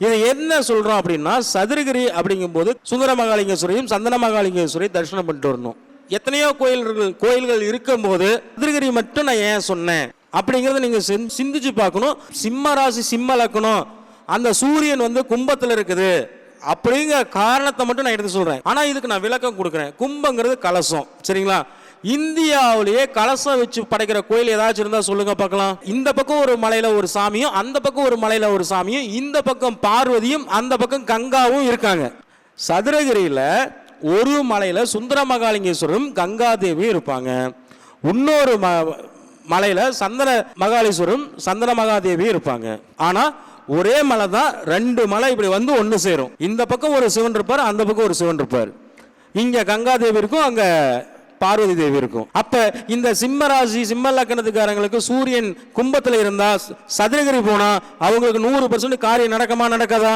இது என்ன சொல்றோம் அப்படின்னா சதுரகிரி அப்படிங்கும்போது சுந்தர மகாலிங்கேஸ்வரையும் சந்தன மகாலிங்கேஸ்வரையும் தரிசனம் பண்ணிட்டு வரணும். எத்தனையோ கோயில்கள் கோயில்கள் இருக்கும்போது சதுரகிரி மட்டும் நான் ஏன் சொன்னேன்? அப்படிங்கிறத நீங்க சிந்- சிந்திச்சு பார்க்கணும். சிம்ம ராசி சிம்ம லக்கணம் அந்த சூரியன் வந்து கும்பத்துல இருக்குது. அப்படிங்கிற காரணத்தை மட்டும் நான் எடுத்து சொல்றேன். ஆனா இதுக்கு நான் விளக்கம் கொடுக்குறேன். கும்பங்கிறது கலசம். சரிங்களா? இந்தியாவிலேயே கலசம் வச்சு படைக்கிற கோயில் ஏதாச்சும் இருந்தால் சொல்லுங்க பார்க்கலாம். இந்த பக்கம் ஒரு மலையில ஒரு சாமியும் அந்த பக்கம் ஒரு மலையில ஒரு சாமியும் இந்த பக்கம் பார்வதியும் அந்த பக்கம் கங்காவும் இருக்காங்க. சதுரகிரியில் ஒரு மலையில் சுந்தர மகாலிங்கேஸ்வரரும் கங்காதேவியும் இருப்பாங்க. இன்னொரு ம மலையில் சந்தன மகாலீஸ்வரரும் சந்தன மகாதேவியும் இருப்பாங்க. ஆனால் ஒரே மலை தான் ரெண்டு மலை இப்படி வந்து ஒன்று சேரும். இந்த பக்கம் ஒரு சிவன் இருப்பார் அந்த பக்கம் ஒரு சிவன் இருப்பார். இங்கே கங்காதேவி இருக்கும் அங்கே பார்வதி தேவி இருக்கும். அப்ப இந்த சிம்ம ராசி சிம்ம லக்கணத்துக்காரங்களுக்கு சூரியன் கும்பத்தில் இருந்தா சதுரகிரி போனா அவங்களுக்கு நூறு பர்சன்ட் காரியம் நடக்குமா நடக்காதா?